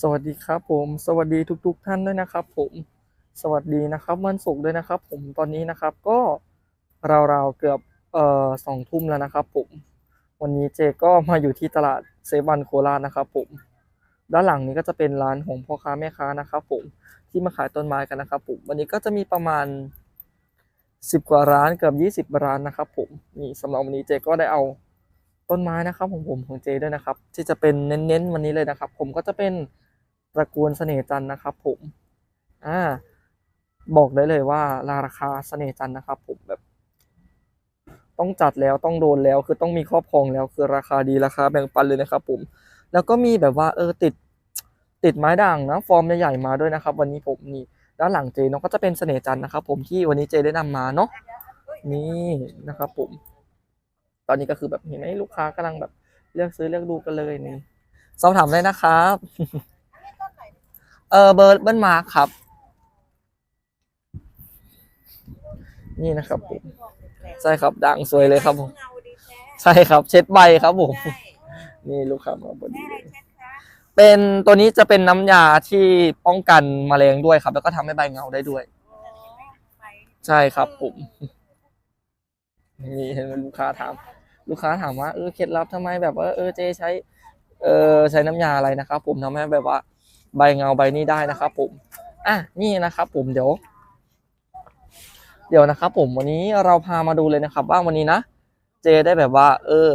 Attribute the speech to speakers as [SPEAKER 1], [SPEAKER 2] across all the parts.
[SPEAKER 1] สวัสดีครับผม สวัสดีทุก ๆ ท่านด้วยนะครับ ผมสวัสดีนะครับวันศุกร์ด้วยนะครับ ผมตอนนี้นะครับก็ราวๆเกือบเอ่อสองทุ่มแล้วนะครับ ผม วันนี้เจก็มาอยู่ที่ตลาดเซวันโคราชนะครับ ผม ด้านหลังนี้ก็จะเป็นร้านของพ่อค้าแม่ค้านะครับ ผมที่มาขายต้นไม้กันนะครับ ผมวันนี้ก็จะมีประมาณสิบกว่าร้านเกือบยี่สิบร้านนะครับ ผมนี่สำหรับวันนี้เจก็ได้เอาต้นไม้นะครับของผมของเจด้วยนะครับ ที่จะเป็นเน้นๆวันนี้เลยนะครับ ผมก็จะเป็น ตระกูลเสน่ห์จันนะครับผม อ่า บอกได้เลยว่าราคาเสน่ห์จันนะครับผมแบบ ต้องจัดแล้วต้องโดนแล้วคือต้องมีครอบครองแล้วคือราคาดีราคาแบ่งปันเลยนะครับผม แล้วก็มีแบบว่าเออติดติดไม้ด่างนะฟอร์มใหญ่ๆมาด้วยนะครับ วันนี้ผมนี่ด้านหลังเจเนาะก็จะเป็นเสน่ห์จันนะครับ ผมที่วันนี้เจได้นำมาเนาะนี่นะครับผม ตอนนี้ก็คือแบบเห็นไหมลูกค้ากำลังแบบเลือกซื้อเลือกดูกันเลยนี่สอบถามได้นะครับ เออเบอร์เบิ้ลมาร์คครับ นี่นะครับผมใช่ครับด่างสวยเลยครับผม
[SPEAKER 2] เงาดีแท้
[SPEAKER 1] ใช่ครับ เช็ดใบครับผม
[SPEAKER 2] ใช่
[SPEAKER 1] นี่ลูกค้ามาพอดี
[SPEAKER 2] แม่อะไร
[SPEAKER 1] เลย
[SPEAKER 2] เช็ดคะ
[SPEAKER 1] เป็นตัวนี้จะเป็นน้ำยาที่ป้องกันแมลงด้วยครับ แล้วก็ทำให้ใบเงาได้ด้วย
[SPEAKER 2] อ๋อไป
[SPEAKER 1] ใช่ครับผมนี่เห็นไหมลูกค้าถาม ลูกค้าถามว่าเออเคล็ดลับทำไมแบบว่าเออเจใช้ เออใช้น้ำยาอะไรนะครับผมทำให้แบบว่า ใบเงาใบนี้ได้นะครับผมอะนี่นะครับผมเดี๋ยว เดี๋ยวนะครับผมวันนี้เราพามาดูเลยนะครับ ว่าวันนี้นะ เจได้แบบว่า เออ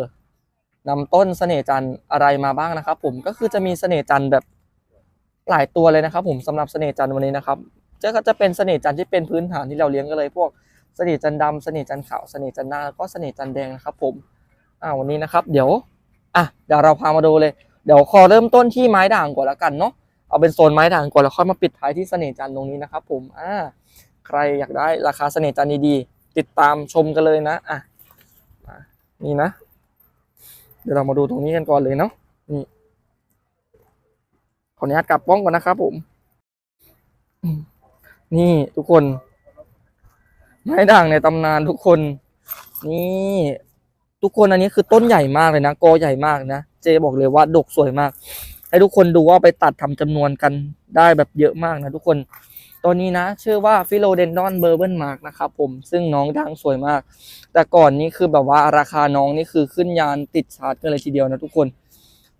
[SPEAKER 1] นำต้นเสน่จันทร์อะไรมาบ้างนะครับผมก็คือจะมีเสน่จันทร์แบบหลายตัวเลยนะครับ ผมสำหรับเสน่จันทร์วันนี้นะครับเจะก็จะเป็นเสน่จันทร์ที่เป็นพื้นฐานที่เราเลี้ยงกันเลย พวกเสน่จันทร์ดำเสน่จันทร์ขาวเสน่จันทร์หน้าแล้วก็เสน่จันทร์แดงนะครับ ผมอ่าวันนี้นะครับ เดี๋ยวอะเดี๋ยวเราพามาดูเลย เดี๋ยวขอเริ่มต้นที่ไม้ด่างก่อนละกันเนาะ เอาเป็นโซนไม้ด่างก่อนแล้วค่อยมาปิดท้ายที่เสน่ห์จันตรงนี้นะครับ ผมอ่าใครอยากได้ราคาเสน่ห์จันดีๆติดตามชมกันเลยนะอะนี่นะ เดี๋ยวเรามาดูตรงนี้กันก่อนเลยเนาะนี่ขออนุญาตกลับกล้องก่อนนะครับผมอืมนี่ทุกคน ไม้ด่างในตำนานทุกคน นี่ทุกคนอันนี้คือต้นใหญ่มากเลยนะกอใหญ่มากนะ เจบอกเลยว่าดกสวยมาก ให้ทุกคนดูว่าไปตัดทำจำนวนกันได้แบบเยอะมากนะทุกคนตัวนี้นะชื่อว่าฟิโลเดนดอนเบอร์เบิลมาร์กนะครับผมซึ่งน้องดังสวยมาก แต่ก่อนนี้คือแบบว่าราคาน้องนี่คือขึ้นยานติดชาร์จกันเลยทีเดียวนะทุกคน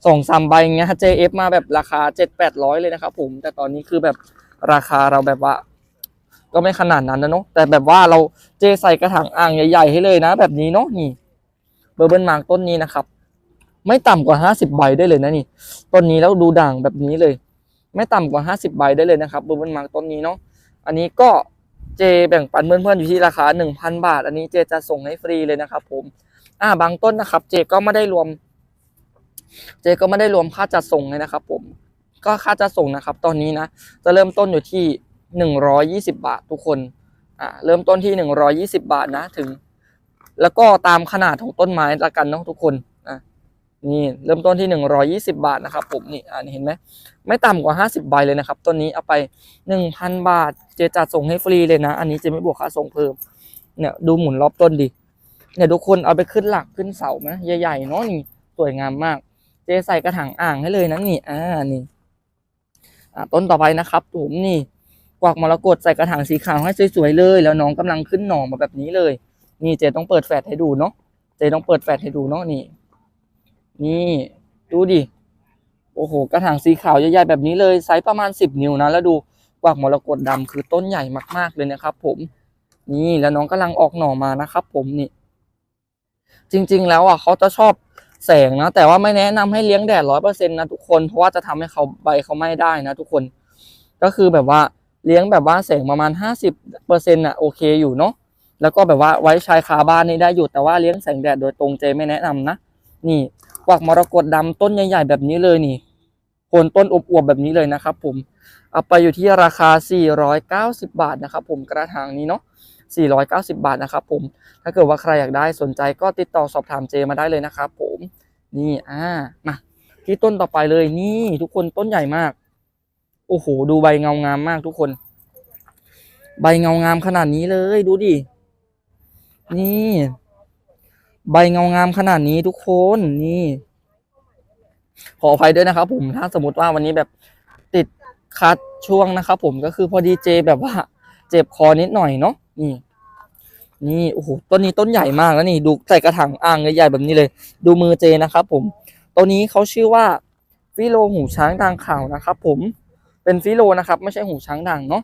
[SPEAKER 1] สองสามใบเงี้ย JF มาแบบราคาเจ็ดแปดร้อยเลยนะครับผมแต่ตอนนี้คือแบบราคาเราแบบว่า ก็ไม่ขนาดนั้นนะเนาะแต่แบบว่าเราเจใส่กระถางอ่างใหญ่ ๆ ให้เลยนะ แบบนี้เนาะนี่เบอร์เบิลมาร์กต้นนี้นะครับ ไม่ต่ำกว่าห้าสิบใบได้เลยนะนี่ต้นนี้แล้วดูด่างแบบนี้เลย ไม่ต่ำกว่าห้าสิบใบได้เลยนะครับเบอร์เบิลมาร์กต้นนี้เนาะอันนี้ก็เจแบ่งปันเพื่อนๆอยู่ที่ราคาหนึ่งพันบาท อันนี้เจจะส่งให้ฟรีเลยนะครับ ผมอ่าบางต้นนะครับ เจก็ไม่ได้รวม เจก็ไม่ได้รวมค่าจัดส่งเลยนะครับ ผม ก็ค่าจัดส่งนะครับ ตอนนี้นะจะเริ่มต้นอยู่ที่หนึ่งร้อยยี่สิบาททุกคนอ่าเริ่มต้นที่หนึ่งร้อยี่สิบาทนะถึง แล้วก็ตามขนาดของต้นไม้ละกันเนาะทุกคน นี่เริ่มต้นที่หนึ่งร้อยี่สิบาทนะครับผมนี่อ่าเห็นไหมไม่ต่ำกว่าห้าสิบใบเลยนะครับต้นนี้เอาไปหนึ่งพันบาท เจจัดส่งให้ฟรีเลยนะ อันนี้เจไม่บวกค่าส่งเพิ่มเนี่ยดูหมุนรอบต้นดิเนี่ยทุกคนเอาไปขึ้นหลักขึ้นเสาไหมใหญ่ๆเนาะนี่สวยงามมาก เจใส่กระถางอ่างให้เลยนะนี่อ่านี่อ่าต้นต่อไปนะครับผมนี่กวักมรกตใส่กระถางสีขาวให้สวยๆเลย แล้วน้องกำลังขึ้นหน่อมาแบบนี้เลย นี่เจต้องเปิดแฟลชให้ดูเนาะเจต้องเปิดแฟลชให้ดูเนาะนี่ นี่ดูดิ โอ้โห กระถางสีขาวใหญ่ๆแบบนี้เลย ไซส์ประมาณสิบนิ้วนะ แล้วดูกวักมรกตดำคือต้นใหญ่มากๆเลยนะครับ ผม นี่แล้วน้องกำลังออกหน่อมานะครับ ผมนี่ จริง ๆ แล้วอะเขาจะชอบแสงนะ แต่ว่าไม่แนะนำให้เลี้ยงแดดร้อยเปอร์เซ็นต์นะทุกคน เพราะว่าจะทำให้เขาใบเขาไหม้ได้นะ ทุกคน ก็คือแบบว่าเลี้ยงแบบว่าแสงประมาณห้าสิบเปอร์เซ็นต์อะโอเคอยู่เนาะ แล้วก็แบบว่าไว้ชายคาบ้านนี่ได้อยู่ แต่ว่าเลี้ยงแสงแดดโดยตรงเจไม่แนะนำนะ นี่ กวักมรกตดำต้นใหญ่ๆแบบนี้เลยนี่โคนต้นอวบๆแบบนี้เลยนะครับผมเอาไปอยู่ที่ราคา 490 บาทนะครับผมกระถางนี้เนาะ490 บาทนะครับผมถ้าเกิดว่าใครอยากได้สนใจก็ติดต่อสอบถามเจมาได้เลยนะครับผมนี่อ่ามาที่ต้นต่อไปเลยนี่ทุกคนต้นใหญ่มาก โอ้โห ดูใบเงางามมากทุกคน ใบเงางามขนาดนี้เลยดูดินี่ ใบเงางามขนาดนี้ทุกคนนี่ ขออภัยด้วยนะครับผมถ้าสมมติว่าวันนี้แบบติดคัดช่วงนะครับผมก็คือพอดีเจแบบว่า เจ็บคอนิดหน่อยเนาะนี่นี่โอ้โหต้นนี้ต้นใหญ่มากแล้วนี่ ดูใส่กระถางอ่างใหญ่ๆแบบนี้เลย ดูมือเจนะครับผมตัวนี้เขาชื่อว่าฟิโลหูช้างด่างขาวนะครับผมเป็นฟิโลนะครับ ไม่ใช่หูช้างด่างเนาะ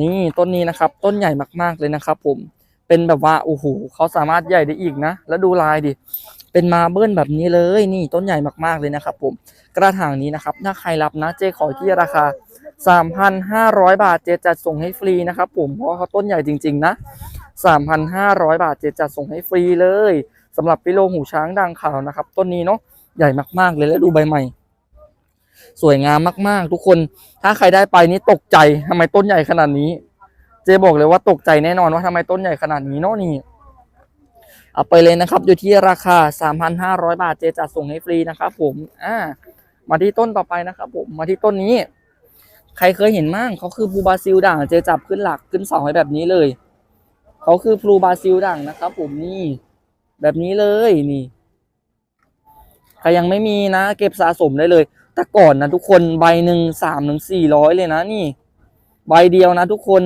[SPEAKER 1] นี่ต้นนี้นะครับ ต้นใหญ่มากๆเลยนะครับผม เป็นแบบว่าโอ้โหเขาสามารถใหญ่ได้อีกนะ แล้วดูลายดิ เป็นมาเบิ้ลแบบนี้เลยนี่ต้นใหญ่มากๆเลยนะครับผมกระถางนี้นะครับ ถ้าใครรับนะเจขอที่ราคา 3,500 บาทเจจัดส่งให้ฟรีนะครับผมเพราะเขาต้นใหญ่จริง ๆ นะ 3,500 บาทเจจัดส่งให้ฟรีเลยสำหรับฟิโลหูช้างด่างขาวนะครับต้นนี้เนาะใหญ่มากๆเลยแล้วดูใบใหม่ สวยงามมากๆ ทุกคนถ้าใครได้ไปนี่ตกใจทำไมต้นใหญ่ขนาดนี้ เจบอกเลยว่าตกใจแน่นอนว่าทำไมต้นใหญ่ขนาดนี้เนาะนี่เอาไปเลยนะครับ อยู่ที่ราคา 3,500 บาทเจจัดส่งให้ฟรีนะครับผมอ่ามาที่ต้นต่อไปนะครับผมมาที่ต้นนี้ ใครเคยเห็นมั่งเขาคือพลูบาซิลด่างเจจับขึ้นหลักขึ้นเสาไว้แบบนี้เลยเขาคือพลูบาซิลด่างนะครับผมนี่ แบบนี้เลยนี่ใครยังไม่มีนะ เก็บสะสมได้เลย แต่ก่อนนะทุกคนใบหนึ่งสามถึงสี่ร้อยเลยนะนี่ ใบเดียวนะทุกคน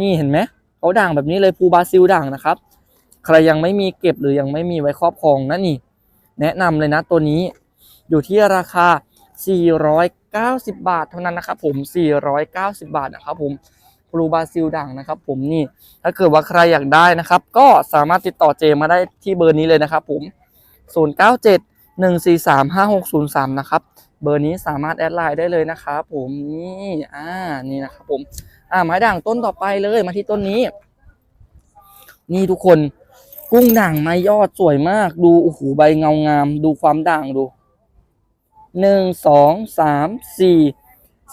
[SPEAKER 1] นี่เห็นไหมเขาด่างแบบนี้เลยพลูบาซิลด่างนะครับ ใครยังไม่มีเก็บหรือยังไม่มีไว้ครอบครองนะนี่ แนะนำเลยนะตัวนี้ อยู่ที่ราคา 490 บาทเท่านั้นนะครับผม 490 บาทนะครับผมพลูบาซิลด่างนะครับผมนี่ถ้าเกิดว่าใครอยากได้นะครับ ก็สามารถติดต่อเจมาได้ที่เบอร์นี้เลยนะครับผม 097 143 5603 นะครับ เบอร์นี้สามารถแอดไลน์ได้เลยนะครับผมนี่อ่านี่นะครับผม อ่าไม้ด่างต้นต่อไปเลยมาที่ต้นนี้ นี่ทุกคน กุ้งด่างไม้ยอดสวยมาก ดูโอ้โหใบเงางาม ดูความด่างดูหนึ่งสองสามสี่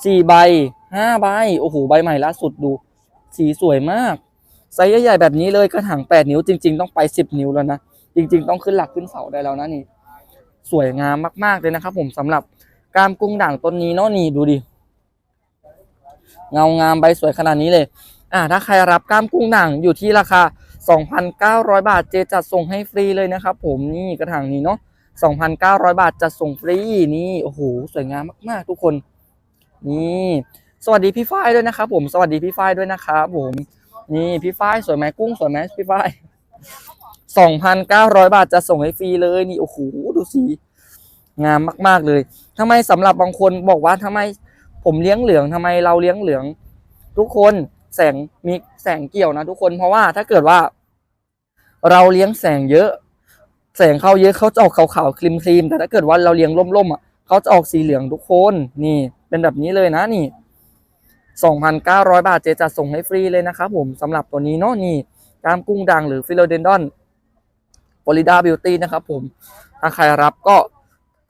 [SPEAKER 1] สี่ใบห้าใบโอ้โหใบใหม่ล่าสุดดู สีสวยมากไซส์ใหญ่ๆแบบนี้เลยกระถางแปดนิ้วจริง ๆ ต้องไปสิบนิ้วแล้วนะจริง ๆ ต้องขึ้นหลักขึ้นเสาได้แล้วนะนี่ สวยงามมากๆเลยนะครับ ผมสำหรับกามกุ้งด่างต้นนี้เนาะนี่ดูดิ เงางามใบสวยขนาดนี้เลยอ่าถ้าใครรับกล้ามกุ้งด่างอยู่ที่ราคา 2,900 บาทเจจัดส่งให้ฟรีเลยนะครับผมนี่กระถางนี้เนาะ2,900 บาทจัดส่งฟรีนี่โอ้โหสวยงามมากๆ ทุกคน นี่ สวัสดีพี่ฝ้ายด้วยนะครับผมสวัสดีพี่ฝ้ายด้วยนะครับผมนี่พี่ฝ้ายสวยไหมกุ้งสวยไหมพี่ฝ้าย2,900 บาทจะส่งให้ฟรีเลยนี่โอ้โหดูสีงามมาก ๆเลยทำไมสำหรับบางคนบอกว่าทำไม ผมเลี้ยงเหลืองทำไมเราเลี้ยงเหลือง ทุกคนแสงมีแสงเกี่ยวนะทุกคนเพราะว่าถ้าเกิดว่า เราเลี้ยงแสงเยอะ แสงเข้าเยอะเขาจะออกขาวๆครีมๆแต่ถ้าเกิดว่าเราเลี้ยงร่มๆอะเขาจะออกสีเหลืองทุกคนนี่ เป็นแบบนี้เลยนะนี่2,900 บาทเจจะส่งให้ฟรีเลยนะครับผมสำหรับตัวนี้เนาะนี่กามกุ้งด่างหรือฟิโลเดนดอนฟลอริดาบิวตี้นะครับผมถ้าใครรับก็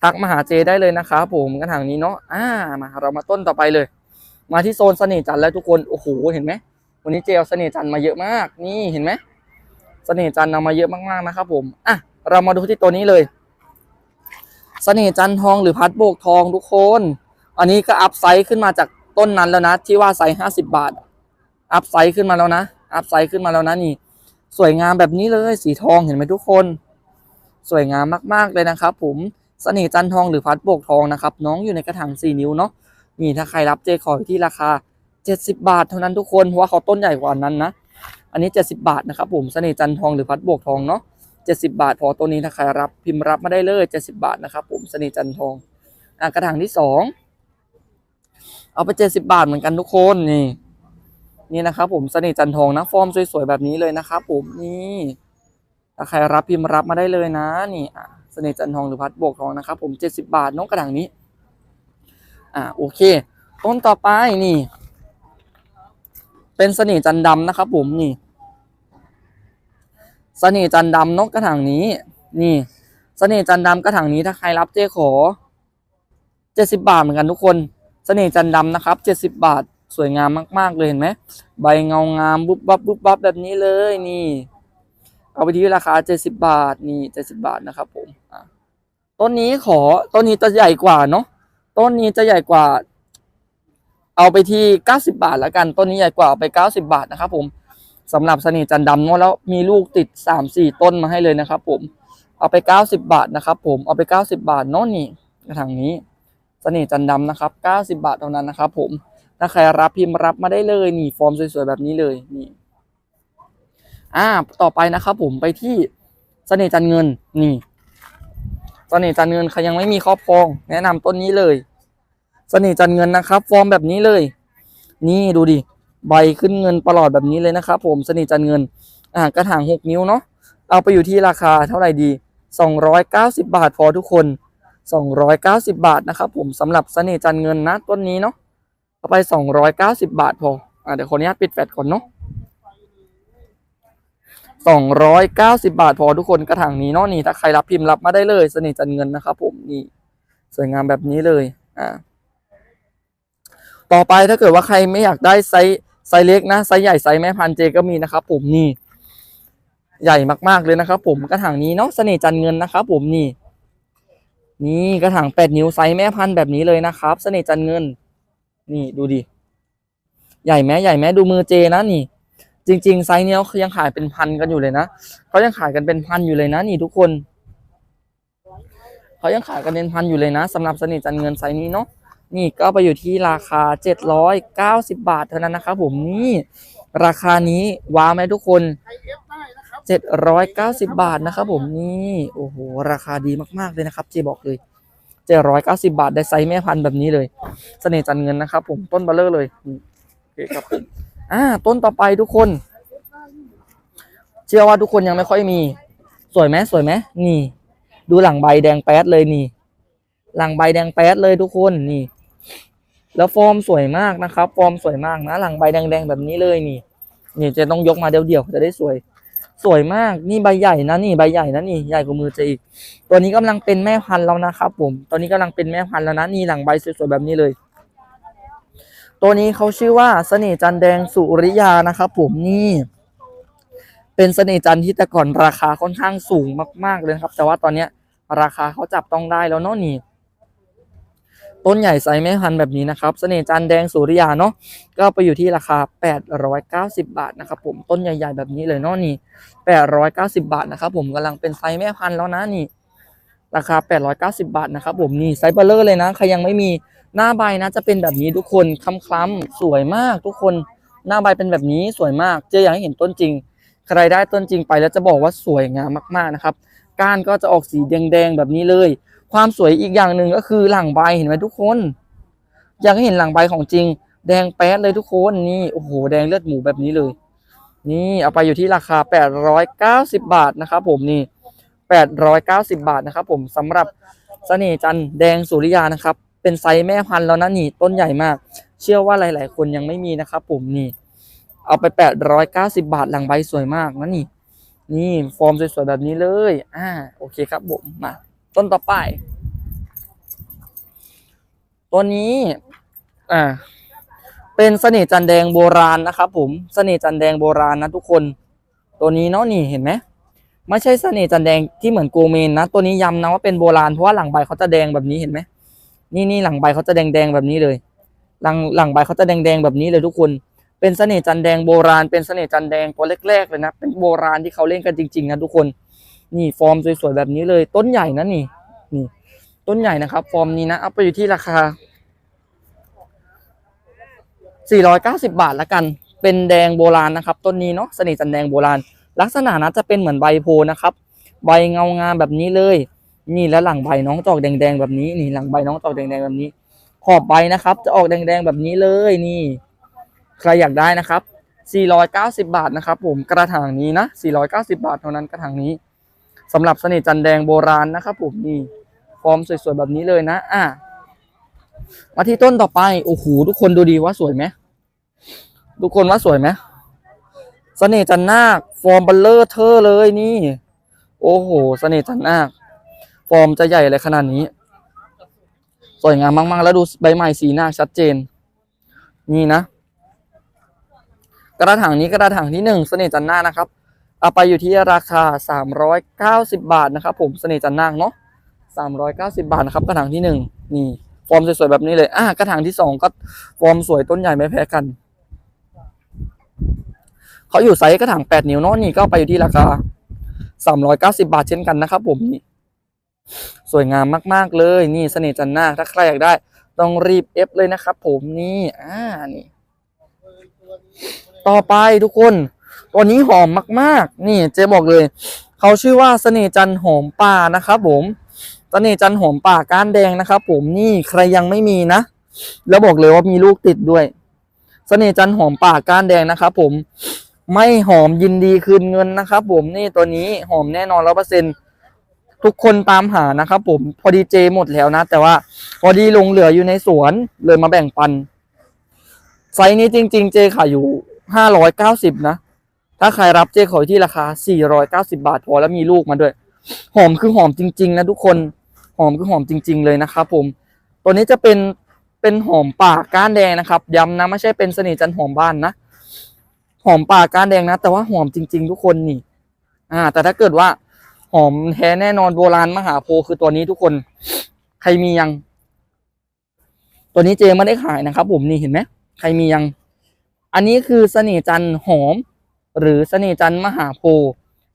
[SPEAKER 1] ทักมาหาเจได้เลยนะครับผมกระถางนี้เนาะอ่ามาเรามาต้นต่อไปเลย มาที่โซนเสน่ห์จันทร์แล้วทุกคนโอ้โหเห็นไหมวันนี้เจเอาเสน่ห์จันทร์มาเยอะมาก นี่เห็นไหมเสน่ห์จันทร์นำมาเยอะมากๆนะครับผมอะเรามาดูที่ตัวนี้เลยเสน่ห์จันทองหรือพัดโบกทองทุกคน อันนี้ก็อัพไซด์ขึ้นมาจากต้นนั้นแล้วนะ ที่ว่าไซส์ห้าสิบาท อัพไซด์ขึ้นมาแล้วนะ อัพไซด์ขึ้นมาแล้วนะนี่ สวยงามแบบนี้เลยสีทองเห็นไหมทุกคน สวยงามมากๆเลยนะครับผม สน่ห์จันทองหรือพัดโบกทองนะครับน้องอยู่ในกระถางสี่นิ้วเนาะนี่ถ้าใครรับเจขอยที่ราคาเจ็ดสิบาท เท่านั้นทุกคนเพราะว่าเขาต้นใหญ่กว่านั้นนะ อันนี้เจ็ดสิบาทนะครับผมเสน่ห์จันทองหรือพัดโบกทองเนาะเจ็ดสิบาท พอตัวนี้ถ้าใครรับพิมพ์รับมาได้เลยเจ็ดสิบาทนะครับผมเสน่ห์จันทองอะกระถางที่สองเอาไปเจ็ดสิบาทเหมือนกันทุกคนนี่นี่นะครับผมเสน่ห์จันทองนะฟอร์มสวยๆแบบนี้เลยนะครับผมนี่ถ้าใครรับพิมพ์รับมาได้เลยนะนี่อะ เสน่ห์จันทองหรือพัดโบกทองนะครับ ผมเจ็ดสิบาทน้องกระถางนี้ อ่าโอเค ต้นต่อไปนี่ เป็นเสน่ห์จันดำนะครับ ผมนี่เสน่ห์จันดำนกกระถางนี้ นี่เสน่ห์จันดำกระถางนี้ถ้าใครรับเจ๊ขอเจ็ดสิบาทเหมือนกันทุกคนเสน่ห์จันดำนะครับเจ็ดสิบาทสวยงามมาก ๆ เลยเห็นไหมใบเงางามบุบบับบุบบับแบบนี้เลยนี่ เอาไปที่ราคาเจ็ดสิบาทนี่เจ็ดสิบาทนะครับผมต้นนี้ขอต้นนี้จะใหญ่กว่าเนาะต้นนี้จะใหญ่กว่า เอาไปที่เก้าสิบาทแล้วกัน ต้นนี้ใหญ่กว่าไปเก้าสิบาทนะครับผมสำหรับสน่ห์จันดำเนาะแล้วมีลูกติดสามสี่ต้นมาให้เลยนะครับผมเอาไปเก้าสิบาทนะครับผมเอาไปเก้าสิบาทเนาะนี่กระถางนี้สน่ห์จันทร์ดำนะครับเก้าสิบาทเท่านั้นนะครับผมถ้าใครรับพิมพ์รับมาได้เลยนี่ฟอร์มสวยๆแบบนี้เลยนี่ อ่าต่อไปนะครับผมไปที่เสน่ห์จันเงินนี่เสน่ห์จันเงินใครยังไม่มีครอบครอง แนะนำต้นนี้เลยเสน่ห์จันเงินนะครับ ฟอร์มแบบนี้เลย นี่ดูดิใบขึ้นเงินประหลอดแบบนี้เลยนะครับผมเสน่ห์จันเงินอ่ากระถางหกนิ้วเนาะเอาไปอยู่ที่ราคาเท่าไหร่ดีสองร้อยเก้าสิบาทพอทุกคนสองร้อยเก้าสิบาทนะครับผมสำหรับเสน่ห์จันเงินนะต้นนี้เนาะเอาไปสองร้อยเก้าสิบาทพออ่าเดี๋ยวขออนุญาตปิดแฟลชก่อนเนาะ สองร้อยเก้าสิบาทพอทุกคนกระถางนี้เนาะนี่ถ้าใครรับพิมพ์รับมาได้เลยเสน่ห์จันเงินนะครับผมนี่สวยงามแบบนี้เลยอ่าต่อไปถ้าเกิดว่าใครไม่อยากได้ไซส์ไซส์เล็กนะไซส์ใหญ่ไซส์แม่พันเจก็มีนะครับผมนี่ ใหญ่มากๆเลยนะครับผมกระถางนี้เนาะเสน่ห์จันเงินนะครับผมนี่ นี่กระถางแปดนิ้วไซส์แม่พันแบบนี้เลยนะครับ เสน่ห์จันเงิน นี่ดูดิใหญ่ไหมใหญ่ไหมดูมือเจนะนี่ จริง ๆ ไซส์เนี้ยเขายังขายเป็นพันกันอยู่เลยนะเขายังขายกันเป็นพันอยู่เลยนะนี่ทุกคนเขายังขายกันเป็นพันอยู่เลยนะสำหรับสน่ห์จันเงินไซส์นี้เนาะนี่ก็ไปอยู่ที่ราคา 790 บาทเท่านั้นนะครับผมนี่ราคานี้ว้าวไหมทุกคน 790 บาทนะครับผมนี่โอ้โหราคาดีมากๆเลยนะครับเจบอกเลย 790 บาทได้ไซส์แม่พันธุ์แบบนี้เลย เสน่ห์จันเงินนะครับผมต้นเบลเลอร์เลยโอเคครับผม อ่าต้นต่อไปทุกคน เชื่อว่าทุกคนยังไม่ค่อยมี สวยไหมสวยไหมนี่ ดูหลังใบแดงแป๊ดเลยนี่ หลังใบแดงแป๊ดเลยทุกคนนี่ แล้วฟอร์มสวยมากนะครับ ฟอร์มสวยมากนะหลังใบแดงๆแบบนี้เลยนี่ นี่จะต้องยกมาเดี่ยวๆจะได้สวยสวยมากนี่ใบใหญ่นะนี่ใบใหญ่นะนี่ใหญ่กว่ามือจะอีก ตัวนี้กำลังเป็นแม่พันธุ์แล้วนะครับผมตัวนี้กำลังเป็นแม่พันธุ์แล้วนะนี่หลังใบสวยๆแบบนี้เลย ตัวนี้เขาชื่อว่าเสน่ห์จันแดงสุริยานะครับผมนี่ เป็นเสน่ห์จันที่แต่ก่อนราคาค่อนข้างสูงมาก ๆเลยครับ แต่ว่าตอนเนี้ยราคาเขาจับต้องได้แล้วเนาะนี่ ต้นใหญ่ไซส์แม่พันธุ์แบบนี้นะครับ เสน่ห์จันแดงสุริยาเนาะก็ไปอยู่ที่ราคา 890 บาทนะครับผมต้นใหญ่ ๆ แบบนี้เลยเนาะนี่ 890 บาทนะครับผมกำลังเป็นไซส์แม่พันธุ์แล้วนะนี่ ราคา 890 บาทนะครับผมนี่ไซส์เบลเลอร์เลยนะใครยังไม่มี หน้าใบนะจะเป็นแบบนี้ทุกคนคล้ำๆสวยมากทุกคนหน้าใบเป็นแบบนี้สวยมาก เจออยากให้เห็นต้นจริง ใครได้ต้นจริงไปแล้วจะบอกว่าสวยงามมากๆนะครับ ก้านก็จะออกสีแดงๆแบบนี้เลย ความสวยอีกอย่างหนึ่งก็คือหลังใบเห็นไหมทุกคน อยากให้เห็นหลังใบของจริง แดงแป๊ดเลยทุกคนนี่โอ้โหแดงเลือดหมูแบบนี้เลย นี่เอาไปอยู่ที่ราคา 890 บาทนะครับผมนี่ 890 บาทนะครับผมสำหรับเสน่ห์จันแดงสุริยานะครับ เป็นไซส์แม่พันธุ์แล้วนะนี่ต้นใหญ่มาก เชื่อว่าหลาย ๆ คนยังไม่มีนะครับผมนี่ เอาไป 890 บาทหลังใบสวยมากนะนี่ นี่ฟอร์มสวย ๆ แบบนี้เลยอ่าโอเคครับผมมาต้นต่อไปตัวนี้อ่าเป็นเสน่ห์จันแดงโบราณนะครับผมเสน่ห์จันแดงโบราณนะทุกคน ตัวนี้เนาะนี่เห็นไหมไม่ใช่เสน่ห์จันแดงที่เหมือนโกเมนนะ ตัวนี้ย้ำนะว่าเป็นโบราณเพราะว่าหลังใบเขาจะแดงแบบนี้เห็นไหม นี่นี่หลังใบเขาจะแดงแดงแบบนี้เลย หลังหลังใบเขาจะแดงแดงแบบนี้เลยทุกคน เป็นเสน่ห์จันแดงโบราณ เป็นเสน่ห์จันแดงตัวแรกๆเลยนะ เป็นโบราณที่เขาเล่นกันจริงๆนะทุกคน นี่ฟอร์มสวยๆแบบนี้เลย ต้นใหญ่นะนี่ นี่ ต้นใหญ่นะครับ ฟอร์มนี้นะ เอาไปอยู่ที่ราคา 490 บาทละกัน เป็นแดงโบราณนะครับ ต้นนี้เนาะ เสน่ห์จันแดงโบราณ ลักษณะนะจะเป็นเหมือนใบโพนะครับ ใบเงางามแบบนี้เลย นี่แล้วหลังใบน้องจะออกแดงๆแบบนี้ นี่หลังใบน้องจะออกแดงๆแบบนี้ ขอบใบนะครับ จะออกแดงๆแบบนี้เลยนี่ ใครอยากได้นะครับ 490 บาทนะครับ ผมกระถางนี้นะ 490 บาทเท่านั้นกระถางนี้สำหรับเสน่ห์จันแดงโบราณนะครับ ผมนี่ฟอร์มสวยๆแบบนี้เลยนะ อะมาที่ต้นต่อไปโอ้โหทุกคนดูดีว่าสวยไหมทุกคนว่าสวยไหมเสน่ห์จันนาคฟอร์มบัลเลอร์เทอเลยนี่ โอ้โหเสน่ห์จันนาค ฟอร์มจะใหญ่เลยขนาดนี้ สวยงามมาก ๆ แล้วดูใบใหม่สีหน้าชัดเจน นี่นะ กระถางนี้กระถางที่หนึ่งเสน่ห์จันนานะครับเอาไปอยู่ที่ราคา390บาทนะครับ ผมเสน่ห์จันนาเนาะ390บาทนะครับ กระถางที่หนึ่งนี่ฟอร์มสวยๆแบบนี้เลยอะกระถางที่สองก็ฟอร์มสวยต้นใหญ่ไม่แพ้กันเขาอยู่ไซส์กระถาง8นิ้วเนาะนี่ก็ไปอยู่ที่ราคา390บาทเช่นกันนะครับ ผมนี่ สวยงามมาก ๆ เลย นี่เสน่ห์จันนาถ้าใครอยากได้ ต้องรีบเอฟเลยนะครับ ผมนี่อ่านี่ ต่อไปทุกคนตัวนี้หอมมาก ๆ นี่เจ๊บอกเลย เขาชื่อว่าเสน่ห์จันหอมป่านะครับผมเสน่ห์จันหอมป่าก้านแดงนะครับผมนี่ใครยังไม่มีนะ แล้วบอกเลยว่ามีลูกติดด้วยเสน่ห์จันหอมป่าก้านแดงนะครับผมไม่หอมยินดีคืนเงินนะครับผมนี่ตัวนี้หอมแน่นอนร้อเปอร์เซ็นต์ ทุกคนตามหานะครับผมพอดีเจหมดแล้วนะ แต่ว่าพอดีลงเหลืออยู่ในสวนเลยมาแบ่งปัน ไซส์นี้จริง ๆ เจขายอยู่ห้าร้อยเก้าสิบนะ ถ้าใครรับเจขอยที่ราคาสี่ร้อยเก้าสิบาทพอแล้วมีลูกมาด้วย หอมคือหอมจริง ๆ นะทุกคนหอมคือหอมจริง ๆ เลยนะครับผม ตัวนี้จะเป็นเป็นหอมป่าก้านแดงนะครับย้ำนะไม่ใช่เป็นเสน่ห์จันหอมบ้านนะหอมป่าก้านแดงนะ แต่ว่าหอมจริง ๆ ทุกคนนี่ อ่า แต่ถ้าเกิดว่า หอมแท้แน่นอนโบราณมหาโพคือตัวนี้ทุกคน ใครมียัง ตัวนี้เจไม่ได้ขายนะครับ ผมนี่เห็นไหมใครมียัง อันนี้คือเสน่ห์จันทร์หอม หรือเสน่ห์จันทร์มหาโพ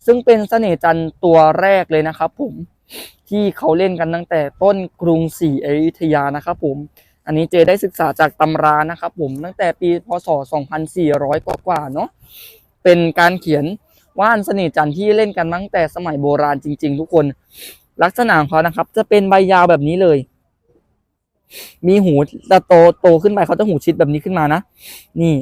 [SPEAKER 1] ซึ่งเป็นเสน่ห์จันทร์ตัวแรกเลยนะครับ ผมที่เขาเล่นกันตั้งแต่ต้นกรุงศรีอยุธยานะครับผม อันนี้เจได้ศึกษาจากตำรานะครับผมตั้งแต่ปีพศ 2400 กว่าๆเนาะ เป็นการเขียน ว่านเสน่ห์จันทร์ที่เล่นกันตั้งแต่สมัยโบราณจริง ๆ ทุกคน ลักษณะของเขานะครับ จะเป็นใบยาวแบบนี้เลย มีหูจะโตโตขึ้นไปเขาจะหูชิดแบบนี้ขึ้นมานะ นี่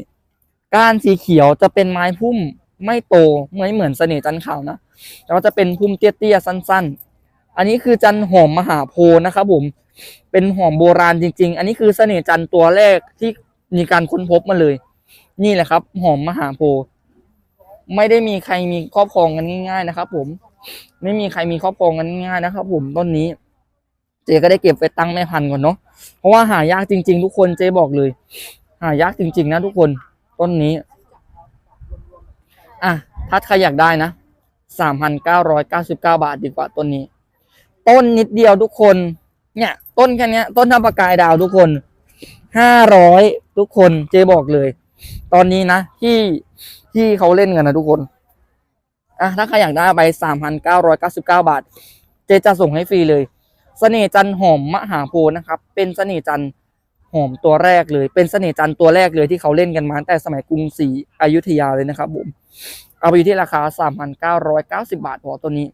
[SPEAKER 1] ก้านสีเขียวจะเป็นไม้พุ่มไม่โตไม่เหมือนเสน่ห์จันทร์ขาวนะแต่ว่าจะเป็นพุ่มเตี้ยๆสั้น ๆ อันนี้คือจันทร์หอมมหาโพนะครับผมเป็นหอมโบราณจริง ๆ อันนี้คือเสน่ห์จันทร์ตัวแรกที่มีการค้นพบมาเลย นี่แหละครับ หอมมหาโพธิ์ ไม่ได้มีใครมีครอบครองกันง่าย ๆ นะครับ ผม ไม่มีใครมีครอบครองกันง่ายๆนะครับ ผมต้นนี้ เจก็ได้เก็บไปตั้งแม่พันธุ์ก่อนเนาะเพราะว่าหายากจริง ๆ ทุกคนเจบอกเลย หายากจริง ๆ นะทุกคนต้นนี้ อะถ้าใครอยากได้นะสามพันเก้าร้อยเก้าสิบเก้าบาทดีกว่าต้นนี้ ต้นนิดเดียวทุกคน เนี่ย ต้นแค่นี้ต้นทับประกายดาวทุกคนห้าร้อยทุกคนเจบอกเลย ตอนนี้นะที่ ที่เขาเล่นกันนะทุกคนอะถ้าใครอยากได้ไปสามพันเก้าร้อยเก้าสิบเก้าบาท เจจะส่งให้ฟรีเลยเสน่ห์จันหอมมหาโพธิ์นะครับ เป็นเสน่ห์จันหอมตัวแรกเลย เป็นเสน่ห์จันตัวแรกเลยที่เขาเล่นกันมาตั้งแต่สมัยกรุงศรีอยุธยาเลยนะครับผมเอาไปอยู่ที่ราคาสามพันเก้าร้อยเก้าสิบาทพอตัวนี้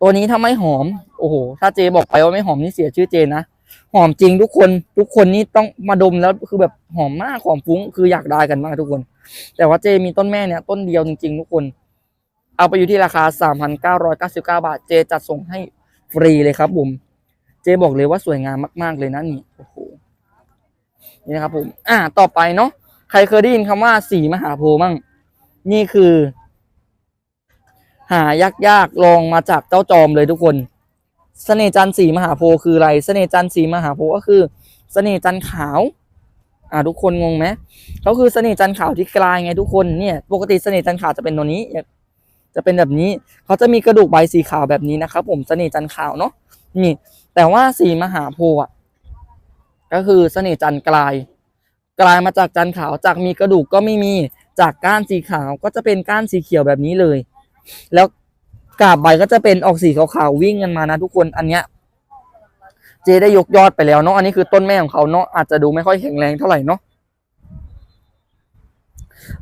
[SPEAKER 1] ตัวนี้ถ้าไม่หอม โอ้โห ถ้าเจบอกไปว่าไม่หอมนี่เสียชื่อเจนะ หอมจริงทุกคนทุกคนนี่ต้องมาดมแล้วคือแบบหอมมากหอมฟุ้งคืออยากได้กันมากทุกคน แต่ว่าเจมีต้นแม่เนี่ยต้นเดียวจริง ๆ ทุกคน เอาไปอยู่ที่ราคาสามพันเก้าร้อยเก้าสิบเก้าบาท เจจัดส่งให้ฟรีเลยครับผมเจบอกเลยว่าสวยงามมากๆเลยนะนี่โอ้โหนี่นะครับผมอ่าต่อไปเนาะใครเคยได้ยินคำว่าสีมหาโพมั่งนี่คือ หายากๆลองมาจากเจ้าจอมเลยทุกคน เสน่จันทร์สีมหาโพธิ์คืออะไร เสน่จันทร์สีมหาโพธิ์ก็คือ เสน่จันทร์ขาว อ่าทุกคนงงไหมเขาคือเสน่จันทร์ขาวที่กลายไงทุกคนเนี่ย ปกติเสน่จันทร์ขาวจะเป็นตัวนี้ จะเป็นแบบนี้เขาจะมีกระดูกใบสีขาวแบบนี้นะครับผมเสน่จันทร์ขาวเนาะนี่ แต่ว่าสีมหาโพธิ์อะก็คือเสน่จันทร์กลาย กลายมาจากจันทร์ขาวจากมีกระดูกก็ไม่มีจากก้านสีขาวก็จะเป็นก้านสีเขียวแบบนี้เลย แล้ว กาบใบก็จะเป็นออกสีขาวๆวิ่งกันมานะทุกคนอันเนี้ยเจได้ยกยอดไปแล้วเนาะอันนี้คือต้นแม่ของเขาเนาะอาจจะดูไม่ค่อยแข็งแรงเท่าไหร่เนาะ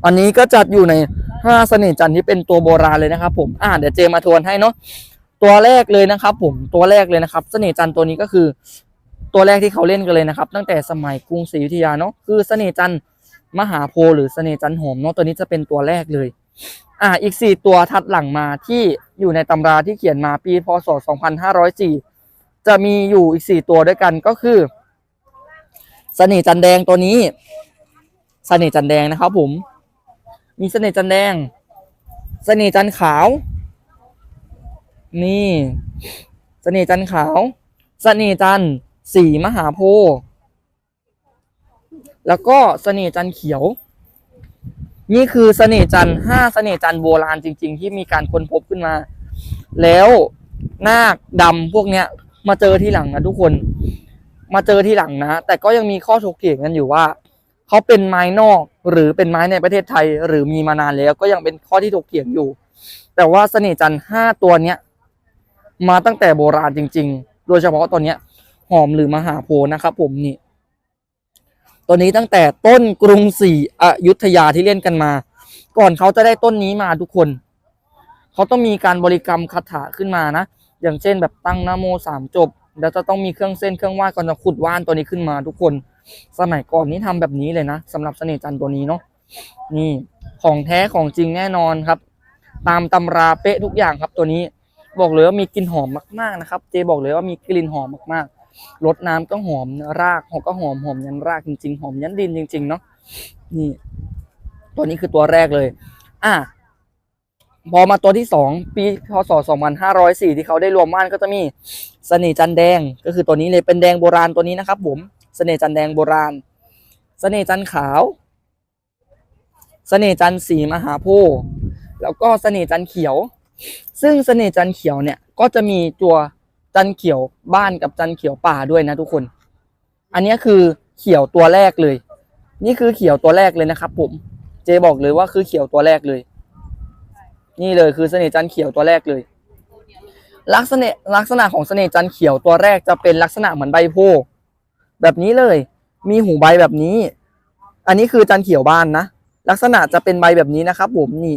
[SPEAKER 1] อันนี้ก็จัดอยู่ในห้าเสน่ห์จันทร์ที่เป็นตัวโบราณเลยนะครับ ผมอ่าเดี๋ยวเจมาทวนให้เนาะตัวแรกเลยนะครับ ผมตัวแรกเลยนะครับ เสน่ห์จันทร์ตัวนี้ก็คือ ตัวแรกที่เขาเล่นกันเลยนะครับ ตั้งแต่สมัยกรุงศรีอยุธยาเนาะคือเสน่ห์จันทร์มหาโพหรือเสน่ห์จันทร์หอมเนาะตัวนี้จะเป็นตัวแรกเลย อ่าอีกสี่ตัวถัดหลังมาที่อยู่ในตำราที่เขียนมาปีพศ 2504 จะมีอยู่อีกสี่ตัวด้วยกันก็คือเสน่ห์จันแดงตัวนี้เสน่ห์จันแดงนะครับผม มีเสน่ห์จันแดงเสน่ห์จันขาว นี่เสน่ห์จันขาวเสน่ห์จันสีมหาโพธิ์แล้วก็เสน่ห์จันเขียว นี่คือเสน่ห์จันทร์ห้าเสน่ห์จันทร์โบราณจริง ๆ ที่มีการค้นพบขึ้นมา แล้วนาคดำพวกเนี้ยมาเจอที่หลังนะทุกคน มาเจอที่หลังนะ แต่ก็ยังมีข้อถกเถียงกันอยู่ว่าเขาเป็นไม้นอกหรือเป็นไม้ในประเทศไทย หรือมีมานานแล้วก็ยังเป็นข้อที่ถกเถียงอยู่ แต่ว่าเสน่ห์จันทร์ห้าตัวเนี้ยมาตั้งแต่โบราณจริง ๆ โดยเฉพาะตัวเนี้ยหอมหรือมหาโพนะครับผมนี่ ตัวนี้ตั้งแต่ต้นกรุงศรีอยุธยาที่เล่นกันมา ก่อนเขาจะได้ต้นนี้มาทุกคน เขาต้องมีการบริกรรมคาถาขึ้นมานะ อย่างเช่นแบบตั้งนโมสามจบ แล้วจะต้องมีเครื่องเส้นเครื่องไหว้ก่อนจะขุดว่านตัวนี้ขึ้นมาทุกคน สมัยก่อนนี้ทำแบบนี้เลยนะสำหรับเสน่ห์จันตัวนี้เนาะ นี่ของแท้ของจริงแน่นอนครับ ตามตำราเป๊ะทุกอย่างครับตัวนี้ บอกเลยว่ามีกลิ่นหอมมากๆนะครับ เจบอกเลยว่ามีกลิ่นหอมมากๆ รดน้ำก็หอมรากหอมก็หอมหอมยันรากจริงๆหอมยันดินจริง ๆ เนาะนี่ ตัวนี้คือตัวแรกเลย อะพอมาตัวที่สองปีพศ2504ที่เขาได้รวมว่านก็จะมีเสน่ห์จันแดง ก็คือตัวนี้เลยเป็นแดงโบราณตัวนี้นะครับผมเสน่ห์จันแดงโบราณ เสน่ห์จันขาวเสน่ห์จันสีมหาโพธิ์แล้วก็เสน่ห์จันเขียว ซึ่งเสน่ห์จันเขียวเนี่ยก็จะมีตัว จันเขียวบ้านกับจันเขียวป่าด้วยนะทุกคน อันนี้คือเขียวตัวแรกเลย นี่คือเขียวตัวแรกเลยนะครับ ผม เจบอกเลยว่าคือเขียวตัวแรกเลย นี่เลยคือเสน่ห์จันเขียวตัวแรกเลย ลักษณะลักษณะของเสน่ห์จันเขียวตัวแรกจะเป็นลักษณะเหมือนใบโพแบบนี้เลย มีหูใบแบบนี้ อันนี้คือจันเขียวบ้านนะลักษณะจะเป็นใบแบบนี้นะครับ ผมนี่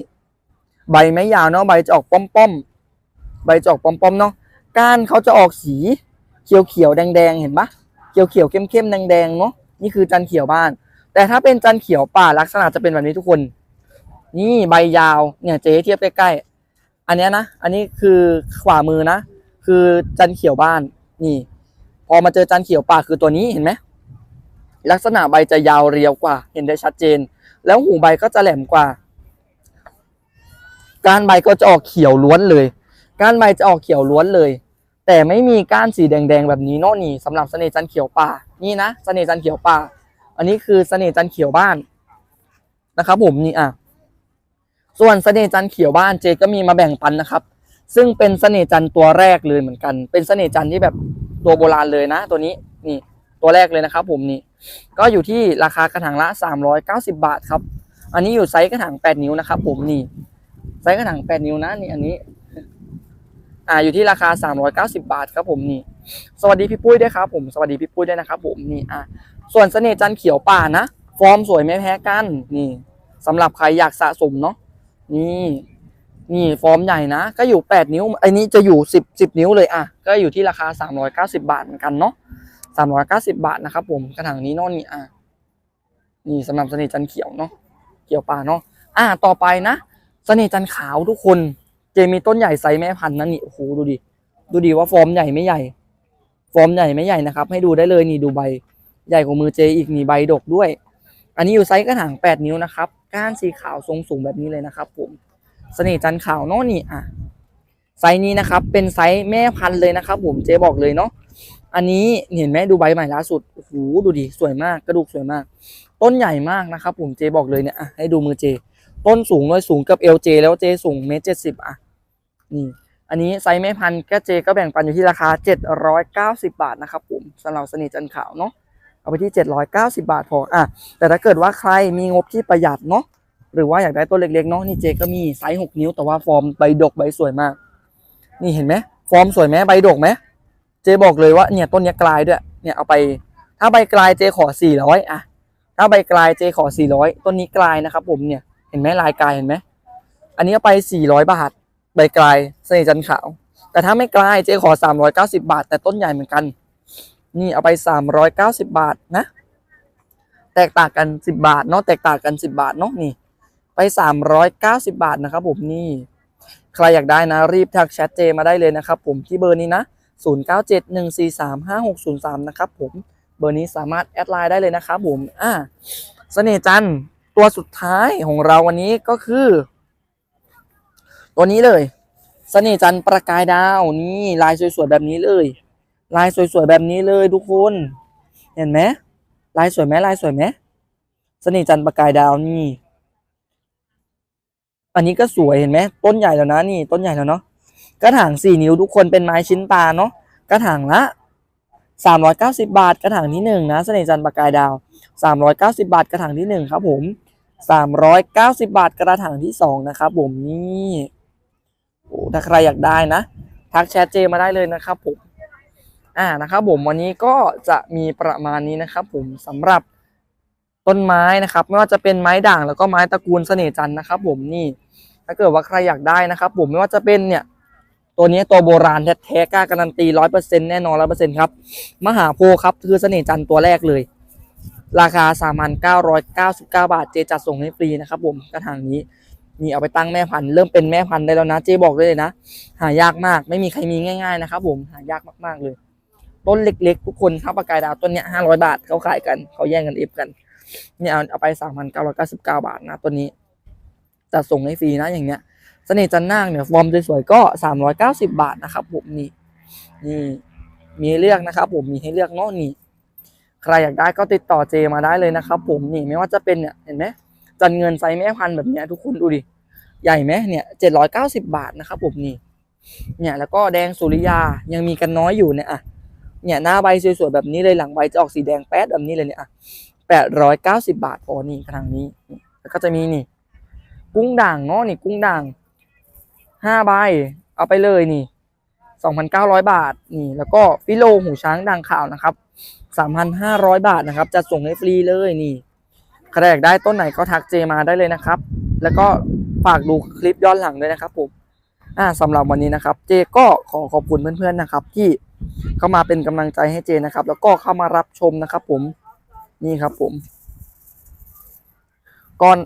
[SPEAKER 1] ใบไม่ยาวเนาะใบจะออกป้อมป้อมๆใบจะออกป้อมป้อมๆเนาะ ก้านเขาจะออกสีเขียวเขียวแดงแดงเห็นปะเขียวเขียวเข้มเข้มแดงแดงเนาะนี่คือจันเขียวบ้าน แต่ถ้าเป็นจันเขียวป่าลักษณะจะเป็นแบบนี้ทุกคน นี่ใบยาวเนี่ยเจ๊เทียบใกล้ๆอันนี้นะอันนี้คือขวามือนะ คือจันเขียวบ้านนี่ พอมาเจอจันเขียวป่าคือตัวนี้เห็นไหมลักษณะใบจะยาวเรียวกว่า เห็นได้ชัดเจน แล้วหูใบก็จะแหลมกว่า กานใบก็จะออกเขียวล้วนเลย ก้านใบจะออกเขียวล้วนเลย แต่ไม่มีก้านสีแดงๆแบบนี้นอะนี่สำหรับเสน่ห์จันเขียวป่านี่นะเสน่ห์จันเขียวป่า อันนี้คือเสน่ห์จันเขียวบ้านนะครับ ผมนี่อะส่วนเสน่ห์จันเขียวบ้านเจก็มีมาแบ่งปันนะครับ ซึ่งเป็นเสน่ห์จันตัวแรกเลยเหมือนกัน เป็นเสน่ห์จันที่แบบตัวโบราณเลยนะ ตัวนี้นี่ตัวแรกเลยนะครับ ผมนี่ก็อยู่ที่ราคากระถางละ 390 บาทครับ อันนี้อยู่ไซส์กระถาง 8 นิ้วนะครับ ผมนี่ไซส์กระถาง 8 นิ้วนะนี่อันนี้ อ่าอยู่ที่ราคา 390 บาทครับผมนี่ สวัสดีพี่ปุ้ยด้วยครับผมสวัสดีพี่ปุ้ยด้วยนะครับผมนี่อะส่วนเสน่ห์จันเขียวป่านะ ฟอร์มสวยไม่แพ้กันนี่สำหรับใครอยากสะสมเนาะนี่นี่ฟอร์มใหญ่นะ ก็อยู่ 8 นิ้วไอ้นี้จะอยู่ 10 10 นิ้วเลยอะก็อยู่ที่ราคา 390 บาทเหมือนกันเนาะสามร้อยเก้าสิบาทนะครับผมกระถางนี้นอะนี่อะนี่สำหรับเสน่ห์จันเขียวเนาะเขียวป่าเนาะอะต่อไปนะเสน่ห์จันขาวทุกคน เจมีต้นใหญ่ไซส์แม่พันธุ์นะนี่โอ้โหดูดิดูดิว่าฟอร์มใหญ่ไม่ใหญ่ ฟอร์มใหญ่ไม่ใหญ่นะครับ ให้ดูได้เลยนี่ดูใบ ใหญ่กว่ามือเจอีกนี่ใบดกด้วย อันนี้อยู่ไซส์กระถางแปดนิ้วนะครับ ก้านสีขาวทรงสูงแบบนี้เลยนะครับ ผมเสน่ห์จันขาวเนาะนี่อะไซส์นี้นะครับ เป็นไซส์แม่พันธุ์เลยนะครับ ผมเจบอกเลยเนาะอันนี้เห็นไหมดูใบใหม่ล่าสุดโอ้โหดูดิสวยมากกระดูกสวยมาก ต้นใหญ่มากนะครับ ผมเจบอกเลยเนี่ยอะให้ดูมือเจ ต้นสูงเลยสูงกับเอลเจแล้วเจสูงเมตรเจ็ดสิบอะ นี่ อันนี้ไซส์แม่พันธุ์ก็เจก็แบ่งปันอยู่ที่ราคาเจ็ดร้อยเก้าสิบาทนะครับผมสำหรับสนิทจันขาวเนาะเอาไปที่เจ็ดร้อยเก้าสิบาทพออะแต่ถ้าเกิดว่าใครมีงบที่ประหยัดเนาะหรือว่าอยากได้ต้นเล็กๆเนาะนี่เจก็มีไซส์หกนิ้วแต่ว่าฟอร์มใบดกใบสวยมาก นี่เห็นไหมฟอร์มสวยไหมใบดกไหมเจบอกเลยว่าเนี่ยต้นนี้กลายด้วยเนี่ยเอาไป ถ้าใบกลายเจขอสี่ร้อยอะถ้าใบกลายเจขอสี่ร้อยต้นนี้กลายนะครับผมเนี่ยเห็นไหมลายกลายเห็นไหมอันนี้เอาไปสี่ร้อยบาท ใบกลายเสน่ห์จันขาว แต่ถ้าไม่กลายเจขอสามร้อยเก้าสิบาท แต่ต้นใหญ่เหมือนกัน นี่เอาไปสามร้อยเก้าสิบาทนะ แตกต่างกันสิบบาทเนาะแตกต่างกันสิบาทเนาะนี่ ไปสามร้อยเก้าสิบาทนะครับผมนี่ ใครอยากได้นะ รีบทักแชทเจมาได้เลยนะครับผมที่เบอร์นี้นะ 0971435603 นะครับผมเบอร์นี้สามารถแอดไลน์ได้เลยนะครับผมอ่าเสน่ห์จันตัวสุดท้ายของเราวันนี้ก็คือ ตัวนี้เลยเสน่ห์จันประกายดาวนี่ลายสวยๆแบบนี้เลย ลายสวยๆแบบนี้เลยทุกคน เห็นไหมลายสวยไหมลายสวยไหมเสน่ห์จันประกายดาวนี่ อันนี้ก็สวยเห็นไหมต้นใหญ่แล้วนะนี่ ต้นใหญ่แล้วเนาะกระถางสี่นิ้วทุกคนเป็นไม้ชิ้นตาเนาะกระถางละสามร้อยเก้าสิบาท กระถางที่หนึ่งนะเสน่ห์จันประกายดาวสามร้อยเก้าสิบาท กระถางที่หนึ่งครับผมสามร้อยเก้าสิบาท กระถางที่สองนะครับผมนี่ อ้ถ้าใครอยากได้นะ ทักแชทเจมาได้เลยนะครับผมอ่านะครับผมวันนี้ก็จะมีประมาณนี้นะครับผมสำหรับต้นไม้นะครับ ไม่ว่าจะเป็นไม้ด่างแล้วก็ไม้ตระกูลเสน่จันนะครับ ผมนี่ ถ้าเกิดว่าใครอยากได้นะครับ ผมไม่ว่าจะเป็นเนี่ย ตัวนี้ตัวโบราณแท้ๆกล้าการันตีร้อยเปอร์เซ็นแน่นอนร้อยเปอร์เซ็นครับมหาโพครับคือเสน่จันตัวแรกเลย ราคาสามพันเก้าร้อยเก้าสิบเก้าบาทเจจัดส่งให้ฟรีนะครับ ผมกระถางนี้ นี่เอาไปตั้งแม่พันธุ์เริ่มเป็นแม่พันธุ์ได้แล้วนะ เจ๊บอกได้เลยนะ หายากมากไม่มีใครมีง่าย ๆ นะครับผมหายากมากๆเลย ต้นเล็กๆ ทุกคนข้าวปลากายดาวต้นเนี้ยห้าร้อยบาทเขาขายกันเขาแย่งกันเอฟกันเนี่ยเอาเอาไปสามพันเก้าร้อยเก้าสิบเก้าบาทนะต้นนี้จะส่งให้ฟรีนะอย่างเนี้ยเสน่ห์จันนางเนี่ยฟอร์มสวยๆก็สามร้อยเก้าสิบาทนะครับผมนี่นี่มีให้เลือกนะครับ ผมมีให้เลือกเนาะนี่ใครอยากได้ก็ติดต่อเจมาได้เลยนะครับ ผมนี่ไม่ว่าจะเป็นเนี่ยเห็นไหม จันเงินไซส์แม่พันธุ์แบบเนี้ยทุกคนดูดิ ใหญ่ไหมเนี่ยเจ็ดร้อยเก้าสิบาทนะครับผมนี่ เนี่ยแล้วก็แดงสุริยายังมีกันน้อยอยู่เนี่ยอะ เนี่ยหน้าใบสวยๆแบบนี้เลยหลังใบจะออกสีแดงแป๊ดแบบนี้เลยเนี่ยอะแปดร้อยเก้าสิบาทพอนี่กระถางนี้ แล้วก็จะมีนี่ กุ้งด่างเนาะนี่กุ้งด่างห้าใบเอาไปเลยนี่สองพันเก้าร้อยบาทนี่ แล้วก็ฟิโลหูช้างด่างขาวนะครับสามพันห้าร้อยบาทนะครับจะส่งให้ฟรีเลยนี่ ใครอยากได้ต้นไหนก็ทักเจมาได้เลยนะครับ แล้วก็ฝากดูคลิปย้อนหลังด้วยนะครับผมอ่าสำหรับวันนี้นะครับ เจก็ขอขอบคุณเพื่อนๆนะครับ ที่เข้ามาเป็นกำลังใจให้เจนะครับ แล้วก็เข้ามารับชมนะครับ ผมนี่ครับผมก่อน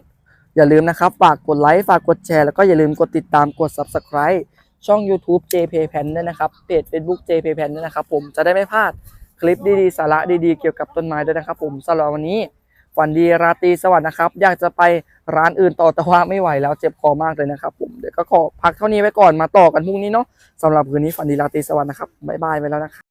[SPEAKER 1] อย่าลืมนะครับ ฝากกดไลค์ฝากกดแชร์แล้วก็อย่าลืมกดติดตามกด subscribe ช่อง YouTube JP Pen ด้วยนะครับเพจ Facebook JP Pen ด้วยนะครับผมจะได้ไม่พลาดคลิปดีๆ สาระดีๆ เกี่ยวกับต้นไม้ด้วยนะครับผมสำหรับวันนี้ ฝันดีราตรีสวัสดิ์นะครับ อยากจะไปร้านอื่นต่อแต่ว่าไม่ไหวแล้วเจ็บคอมากเลยนะครับ ผมเดี๋ยวก็ขอพักเท่านี้ไว้ก่อนมาต่อกันพรุ่งนี้เนาะสำหรับคืนนี้ฝันดีราตรีสวัสดิ์นะครับบ๊ายบายไปแล้วนะครับ